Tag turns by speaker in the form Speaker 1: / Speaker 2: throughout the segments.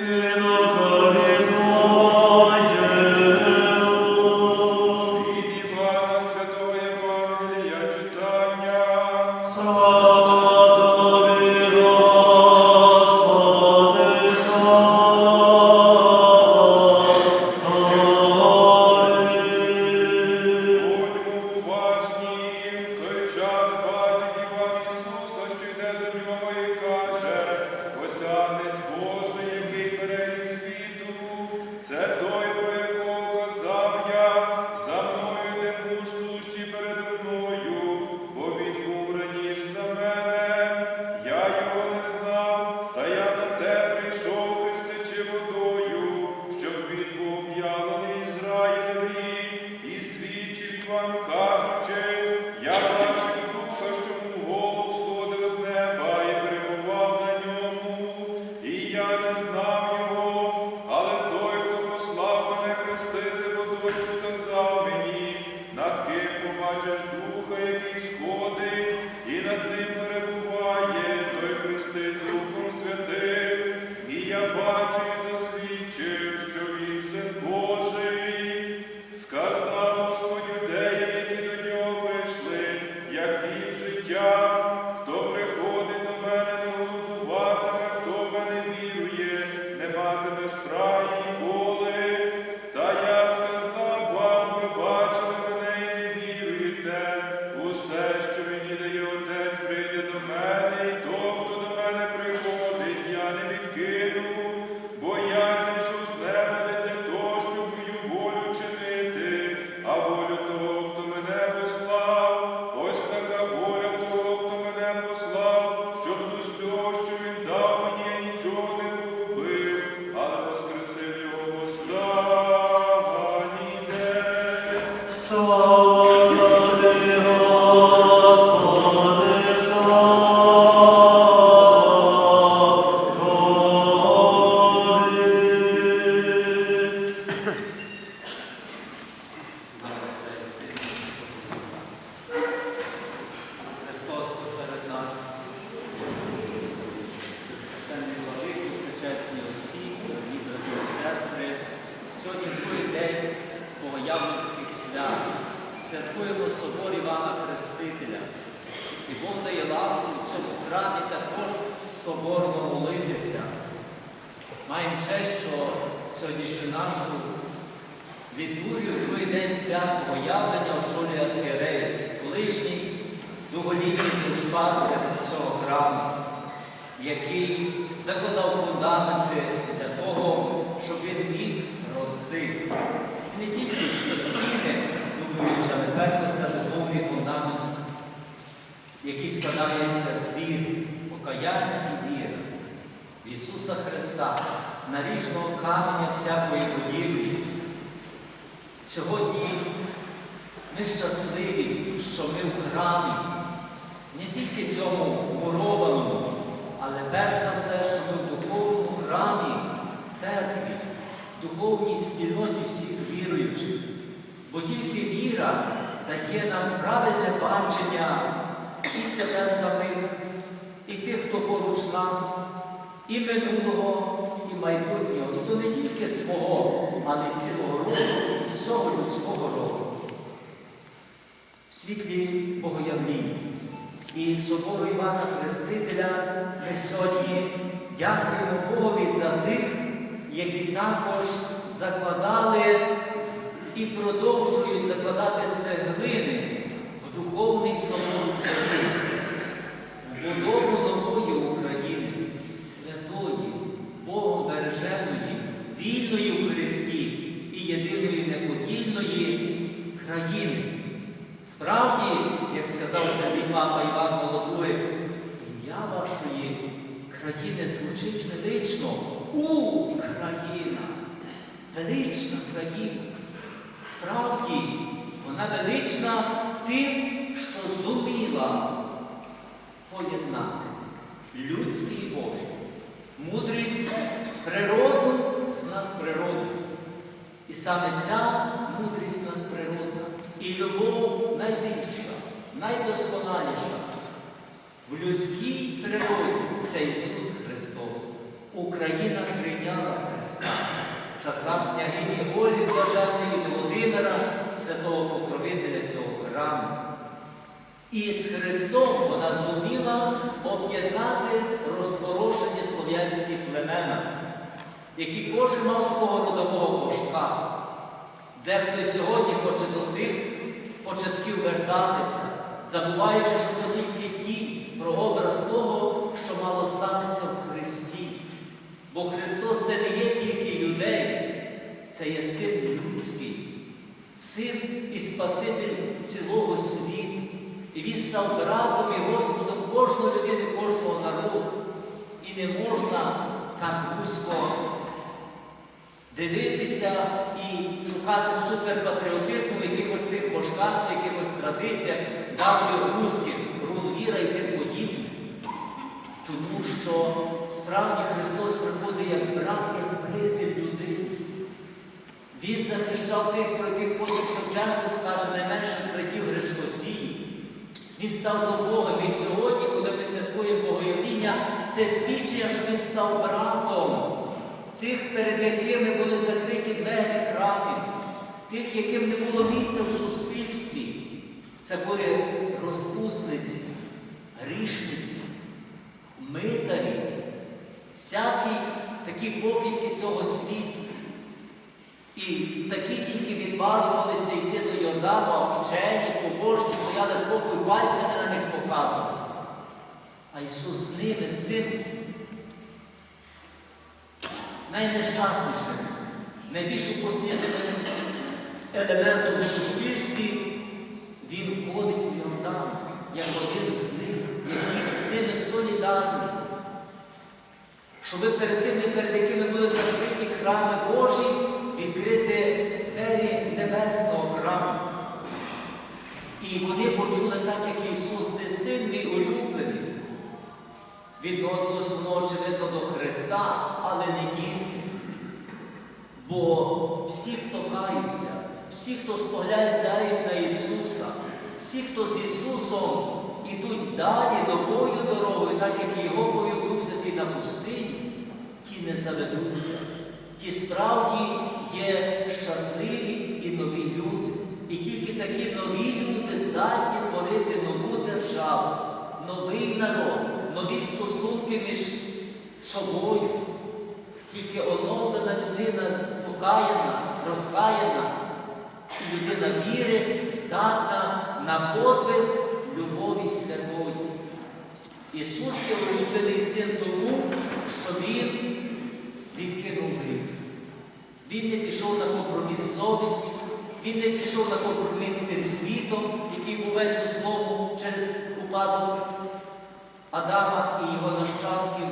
Speaker 1: Від який
Speaker 2: складається з віри, покаяння і віри в Ісуса Христа, наріжного каменя всякої будівлі. Сьогодні ми щасливі, що ми в храмі, не тільки цьому мурованому, але перш за все, що ми в духовному храмі, церкві, духовній спільноті всіх віруючих. Бо тільки віра дає нам правильне бачення і себе самих, і тих, хто поруч нас, і минулого, і майбутнього. І то не тільки свого, але й цілого і всього людського роду. В світлі Богоявління і собору Івана Хрестителя ми сьогодні дякуємо Богові за тих, які також закладали і продовжують закладати цеглини в духовний собор України, будову нової України, святої, Богом береженої, вільної в Христі і єдиної неподільної країни. Справді, як сказав святий папа Іван Молодой, ім'я вашої країни звучить велично Україна. Велична країна. Справді, вона велична тим, що зуміла поєднати людський Божий, мудрість природну з надприродною. І саме ця мудрість надприродна і любов найбільша, найдосконаліша в людській природі це Ісус Христос. Україна прийняла Христа, в часах княгині Ольги Блаженної Володимира, святого покровителя цього храму. І з Христом вона зуміла об'єднати розпорошені слов'янські племена, які кожен мав свого родового кошка. Дехто сьогодні хоче до тих початків вертатися, забуваючи, що то тільки ті прообраз того, що мало статися в Христі. Бо Христос це не є тільки юдей, це є син людський, син і Спаситель цілого світу. І він став братом і Господом кожної людини, кожного народу. І не можна так вузько дивитися і шукати суперпатріотизму в якихось тих божках чи якихось традиціях давніх руських, рунвіра і тим подібне. Тому що справді Христос приходить як брат, як приятель людини. Він захищав тих, про яких потім Шевченко скаже, найменше братів Гришкосії. Він став за Богом. І сьогодні, коли ми святкуємо Богоявління, це свідчення, що він став братом тих, перед якими були закриті двері храмів, тих, яким не було місця в суспільстві. Це були розпусниці, грішниці, митарі, всякі такі покидьки того світу. І такі тільки відважувалися йти до Йордану, вчені, побожні, стояли з боку і пальцями на них показували. А Ісус з ними, цим найнещаснішим, найбільш упослідженим елементом в суспільстві, Він входить у Йордан, як один з них, який з ними солідарний. Щоб перед тими, перед якими були закриті храми Божі, відкрити двері небесного храму. І вони почули так, як Ісус не син мій улюблений. Відносилось воно, очевидно, до Христа, але не тільки. Бо всі, хто каються, всі, хто споглядають на Ісуса, всі, хто з Ісусом ідуть далі новою дорогою, так як його повів Дух Святий на пустині, ті не заведуться. Ті справді є щасливі і нові люди. І тільки такі нові люди здатні творити нову державу, новий народ, нові стосунки між собою. Тільки оновлена людина покаяна, розкаяна, і людина віри здатна на подвиг любові святої. Ісус є улюблений син тому, що Він відкинув гріх. Він не пішов на компроміс з совістю, він не пішов на компроміс з цим світом, який був весь у злому через упадок Адама і його нащадків,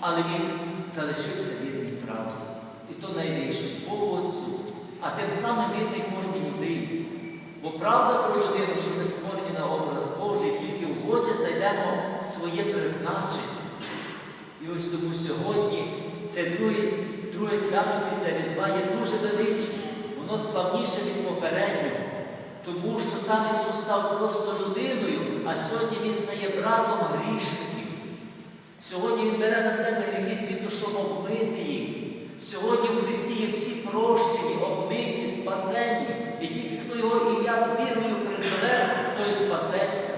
Speaker 2: але він залишився вірним правді. І то найвище Богу Отцю, а тим самим вірний кожній людині. Бо правда про людину, що ми створені на образ Божий, тільки в Бозі знайдемо своє призначення. І ось тому сьогодні це друге, друге свято після Різдва є дуже величне, воно славніше від попереднього, тому що там Ісус став просто людиною, а сьогодні Він стає братом грішників. Сьогодні Він бере на себе гріхи світу, щоб обмити їх. Сьогодні в Христі є всі прощені, обмиті, спасені. І тільки хто його ім'я з вірою призве, той спасеться.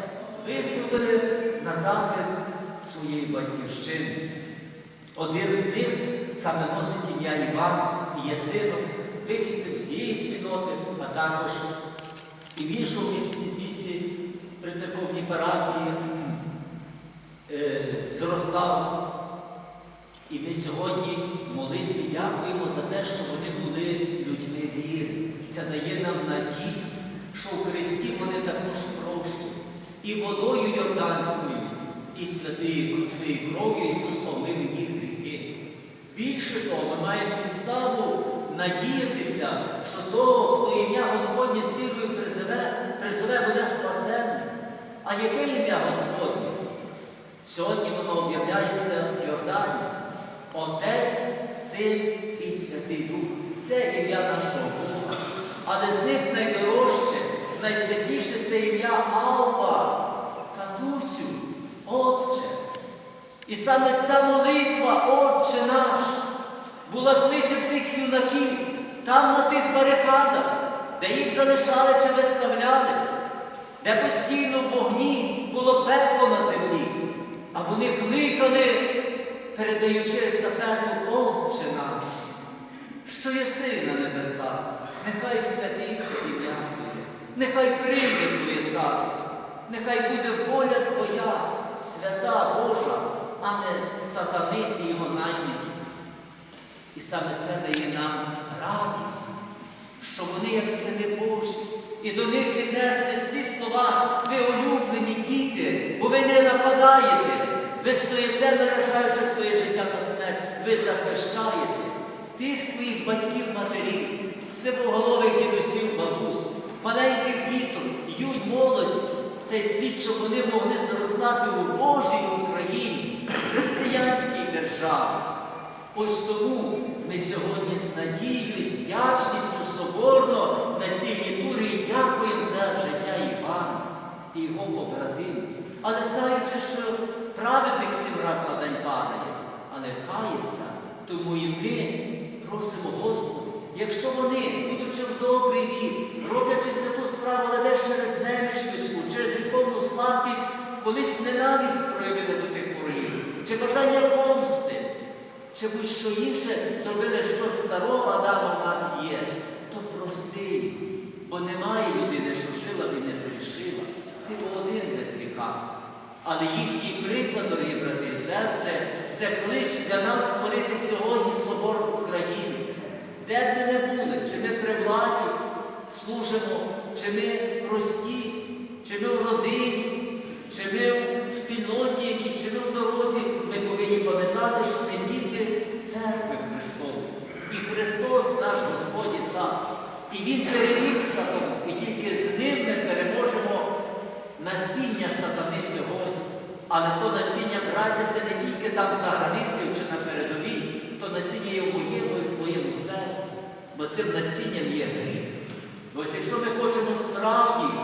Speaker 2: Виступили на захист своєї батьківщини. Один з них саме носить ім'я Іван і є сином вихідцем всієї спільноти, а також і в іншому місці, місці при церковній парафії е, зростав. І ми сьогодні в молитві дякуємо за те, що вони були людьми віри. Це дає нам надію, що в Христі вони також прощені. І водою Йорданською, і святою своєю кров'ю Ісуса омив їх гріхи. Більше того, ми маємо підставу надіятися, що того, хто ім'я Господнє з вірою призове, призове буде спасенним. А яке ім'я Господнє? Сьогодні воно об'являється в Йордані. Отець, Син і Святий Дух. Це ім'я нашого Бога. Але з них найдорожче, найсвятіше це ім'я Алва, Татусю, Отче. І саме ця молитва, Отче наш, була покличемо тих юнаків там на тих барикадах, де їх залишали чи виставляли, де постійно в вогні було пекло на землі, а вони кликали, передаючи естафету Отче наш, що єси на небесах, нехай святиться ім'я Твоє, нехай прийде Твоє царство, нехай буде воля Твоя, свята Божа, а не сатани і його наймітів. І саме це дає нам радість, що вони, як сини Божі, і до них віднесли ці слова, ви улюблені діти, бо ви не нападаєте, ви стоїте, наражаючи своє життя на смерть, ви захищаєте тих своїх батьків, матерів, сивоголових дідусів, бабусь, маленьких діток, юнь, молодь, цей світ, щоб вони могли зростати у Божій Україні, християнській державі. Ось тому ми сьогодні з надією з вдячністю соборно на цій літургії дякуємо за життя Івана і його побратимів. Але знаючи, що праведник сім раз на день падає, але кається, тому і ми просимо Господа, якщо вони, будучи в добрий вік, роблячи святу справу, але десь через неміч людську, через гріховну слабкість, колись ненависть проявили до тих ворогів, чи бажання помсти, чи будь-що інше зробили щось старого Адама в нас є, то прости, бо немає людини, що жила і не згрішила. Ти один без гріха. Але їхній приклад, дорогі брати і сестри, це клич для нас створити сьогодні собор України. Де б ми не були, чи ми при владі служимо, чи ми прості, чи ми в родині, чи ми в спільноті якійсь, чи ми в дорозі, ми повинні пам'ятати, що церкви Христової. І Христос наш Господь і Цар. І Він переміг сатану, і тільки з ним ми переможемо насіння сатани сьогодні. Але то насіння, браття, це не тільки там за границею чи на передовій, то насіння є в моєму і в твоєму серці, бо цим насінням є гріх. Ось якщо ми хочемо справді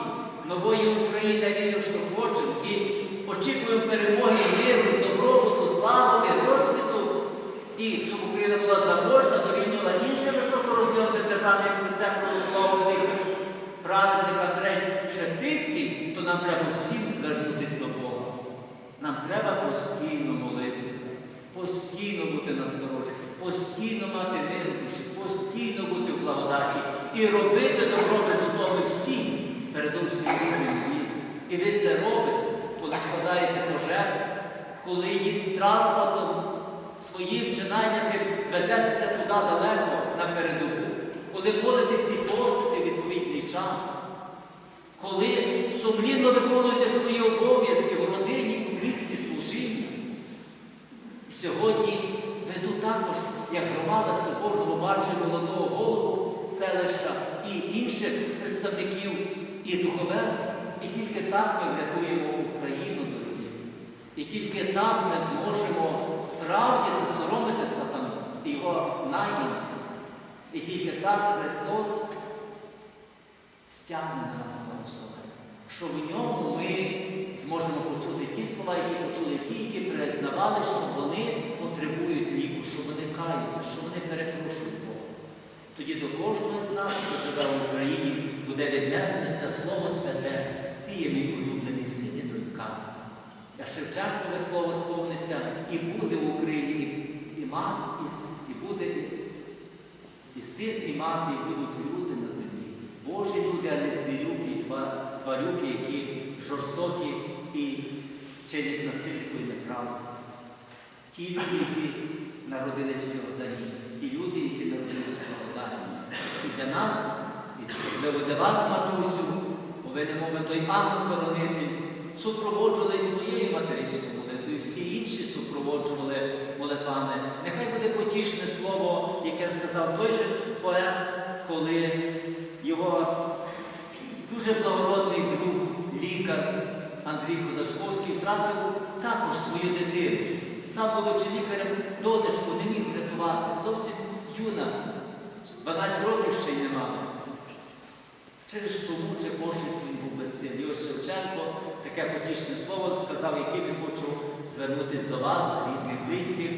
Speaker 2: нової України, я вірю, що хочемо, і очікуємо перемоги і щоб Україна була заможна, дорівнювала інші високорозвинуті держави, як про це пророкував праведник Андрей Шептицький, то нам треба всім звернутися до Бога. Нам треба постійно молитися, постійно бути насторожі, постійно мати мир постійно бути в благодаті і робити добро безумовно всім, передусім людям. І ви це робите, коли складаєте пожертву, коли їм транспортом своїм чи найнятим везете це туди далеко на передову, коли молитесь і постите відповідний час коли сумлінно виконуєте свої обов'язки в родині, у місці служіння. І сьогодні веду також, як громада Соборного бачу молодого голову селища і інших представників і духовенств. І тільки так ми врятуємо Україну, дорогі. І тільки так ми зможемо справді засоромити сатану і його найманців. І тільки так Христос стягне на нас благословення, що в ньому ми зможемо почути ті слова, які почули ті, які признавали, що вони потребують ліку, що вони каються, що вони перепрошують Бога. Тоді до кожного з нас, хто живе в Україні, буде віднесене це Слово Святе, ти є мій улюблений син і донька. А Шевченкове слово сповниться і буде в Україні, і, мати, і, і буде і, син, і мати, і будуть люди на землі. Божі люди, а не звірюки і тва- тварюки, які жорстокі і чинять насильство і неправду. Ті люди, які народились в Йордані, ті люди, які народились в Йордані. І для нас, і особливо для вас, матусю, повинен мови той ангел-хоронитель, супроводжували своєю материнською молитвою, всі інші супроводжували молитвами. Нехай буде потішне слово, яке сказав той же поет, коли його дуже благородний друг, лікар Андрій Козачковський втратив також свою дитину. Сам будучи лікарем, донечку не міг врятувати. Зовсім юна, 12 років ще й немає. Через чому чи пошесть він був безсиль. Ось Шевченко таке потішне слово сказав, яким я хочу звернутися до вас, рідних, близьких,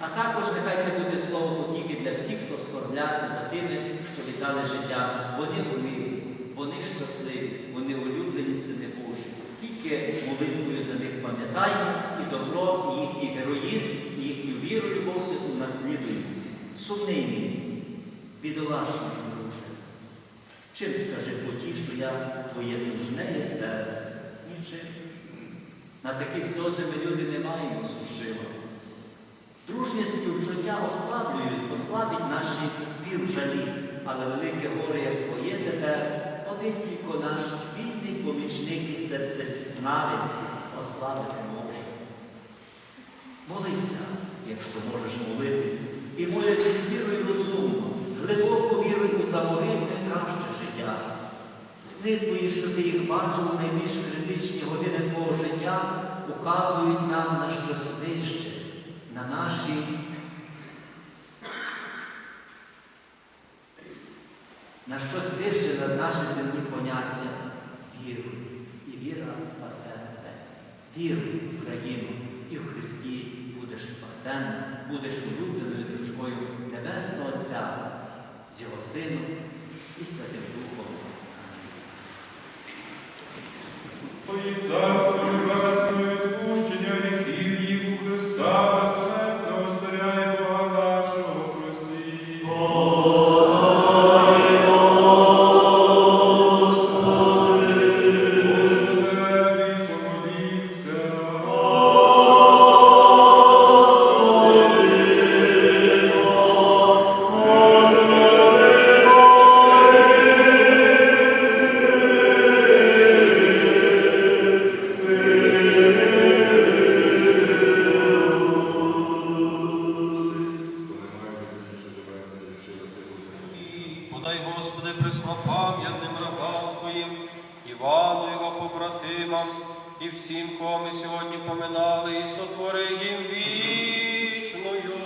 Speaker 2: а також нехай це буде слово потіхи для всіх, хто скорбляє за тими, що віддали життя. Вони умі, вони щасливі, вони улюблені сини Божі. Тільки молитвою за них пам'ятаємо і добро, і їхній героїзм, і їхню віру, любов святу наслідуємо. Сумний, бідолашний. Чим скажи потішу я твоє тужнеє серце? Нічим. На такі сльози ми люди не маємо сушила. Дружнє співчуття ослаблюють, ослабить наші півжалі, але велике горе, як твоє тепер, один тільки наш спільний помічник і серцезнавець ослабити може. Молися, якщо можеш молитись, і молитись вірою розумно, глибоко вірою у замогильне краще життя. Сни твої, що ти їх бачив у найбільш критичні години твого життя, указують нам на щось вище, на наші на щось вище над наші земні поняття віру. І віра спасе тебе. Віруй в Україну і в Христі будеш спасенним, будеш улюбленою дочкою Небесного Отця з Його Сином
Speaker 3: i svetim duhom. Amen.
Speaker 4: Подай, Господи, преснопам'ятним рабам Твоїм, Івану, його побратимам, і всім, кого ми сьогодні поминали, і сотвори їм вічною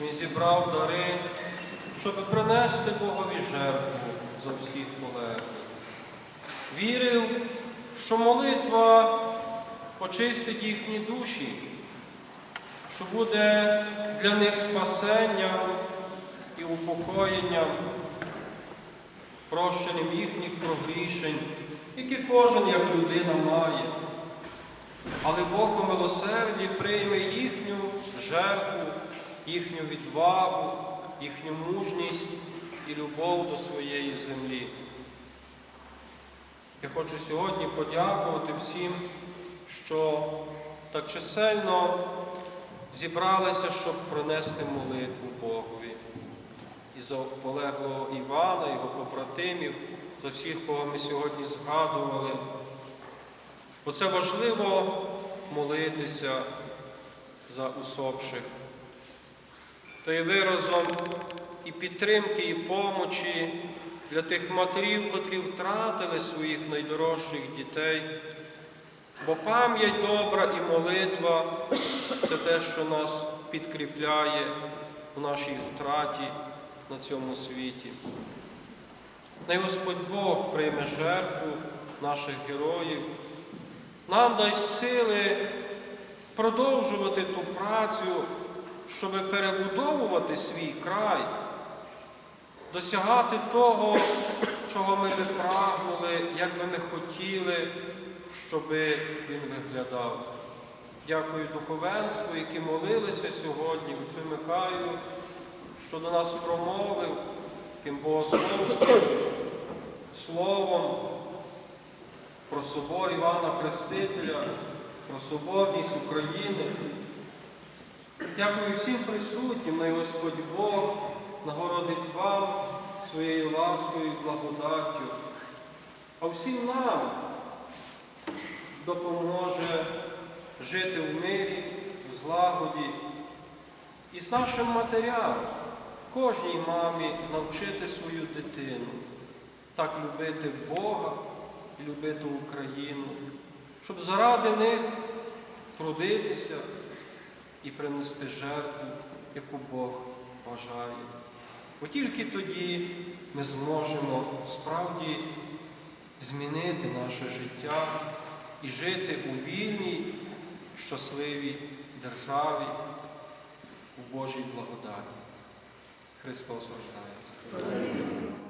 Speaker 5: він зібрав дари, щоб принести Богові жертву за всіх полеглих. Вірив, що молитва очистить їхні душі, що буде для них спасенням і упокоєнням, прощенням їхніх прогрішень, які кожен як людина має. Але Бог у милосерді прийме їхню жертву, їхню відвагу, їхню мужність і любов до своєї землі. Я хочу сьогодні подякувати всім, що так чисельно зібралися, щоб принести молитву Богові. І за полеглого Івана, його побратимів, за всіх, кого ми сьогодні згадували. Бо це важливо молитися за усопших. То є виразом і підтримки, і помочі для тих матерів, котрі втратили своїх найдорожчих дітей. Бо пам'ять добра і молитва це те, що нас підкріпляє в нашій втраті на цьому світі. Най Господь Бог прийме жертву наших героїв, нам дасть сили продовжувати ту працю, щоб перебудовувати свій край, досягати того, чого ми би прагнули, як би ми хотіли, щоб він виглядав. Дякую духовенству, які молилися сьогодні, отцю Михайлу, що до нас промовив тим богословством, словом про собор Івана Хрестителя, про соборність України. Дякую всім присутнім, най Господь Бог нагородить вам своєю ласкою і благодаттю, а всім нам допоможе жити в мирі, в злагоді і з нашим матерям, кожній мамі навчити свою дитину так любити Бога і любити Україну, щоб заради них трудитися і принести жертву, яку Бог бажає. Бо тільки тоді ми зможемо справді змінити наше життя і жити у вільній, щасливій державі, у Божій благодаті. Христос рождається.